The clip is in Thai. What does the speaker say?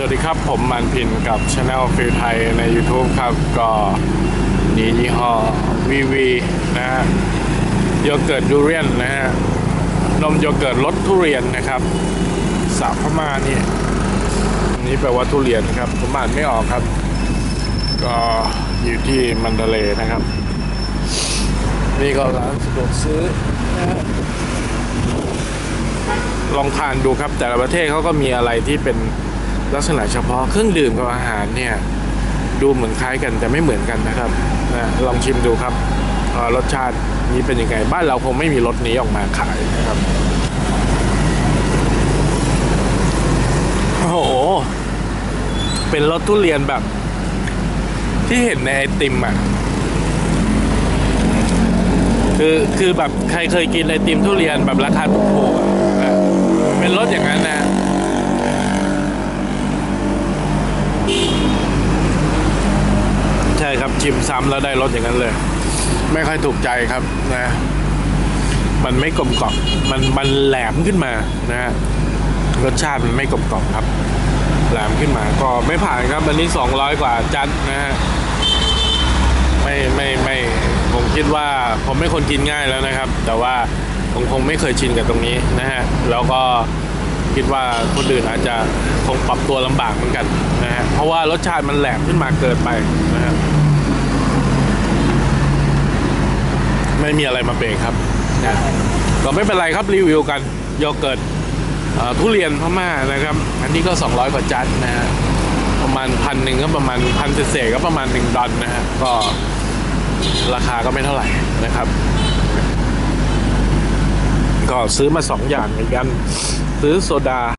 สวัสดีครับผมมันพินกับช anel ฟิลไทยใน YouTube ครับ ก็นี่ยี่ห้อวีวีนะฮะโยเกิร์ตดูเรียนนะฮะนมโยเกิร์ตรสทุเรียนนะครับสาวพม่านี่นี้แปลว่าทุเรียนครับผมอ่านไม่ออกครับ ก็อยู่ที่มันเดเลนะครับ นี่ก็ร้านสะดวกซื้อนะฮะลองทานดูครับ แต่ละประเทศเขาก็มีอะไรที่เป็น ลักษณะเฉพาะเครื่องดื่มกับอาหารเนี่ยดูเหมือนคล้ายกันแต่ไม่เหมือนกันนะครับนะลองชิมดูครับรสชาตินี้เป็นยังไงบ้านเราคงไม่มีรสนี้ออกมาขายนะครับโอ้โหเป็นรสทุเรียนแบบ ที่เห็นในไอติมอะคือคือแบบใครเคยกินไอติมทุเรียนแบบราคาถูกๆเป็นรสอย่างนั้นนะ ช่ครับชิมซ้ำแล้วได้รสอย่างนั้นเลย ไม่ค่อยถูกใจครับนะมันไม่กลมกล่อมมันมันแหลมขึ้นมานะฮะรสชาติมันไม่กลมกล่อมครับ แหลมขึ้นมาก็ไม่ผ่านครับอันนี้สองร้อยกว่าจัดนะฮะไม่ไม่ไม่ผมคิดว่าผมไม่คนกินง่ายแล้วนะครับ แต่ว่าผมคงไม่เคยชินกับตรงนี้นะฮะแล้วก็คิดว่าคนอื่นอาจจะคงปรับตัวลำบากเหมือนกันนะฮะเพราะว่ารสชาติมันแหลมขึ้นมาเกินไปนะฮะ ไม่มีอะไรมาเบรกครับนะก็ไม่เป็นไรครับรีวิวกันโยเกิร์ตทุเรียนพม่านะครับ อันนี้ก็ 200 กว่าจัดนะฮะประมาณพันหนึ่งก็ประมาณพันเศษก็ประมาณ 1ดอลนะฮะก็ราคาก็ไม่เท่าไหร่นะครับ ก็ซื้อมาสองอย่างเหมือนกัน ซื้อโซดา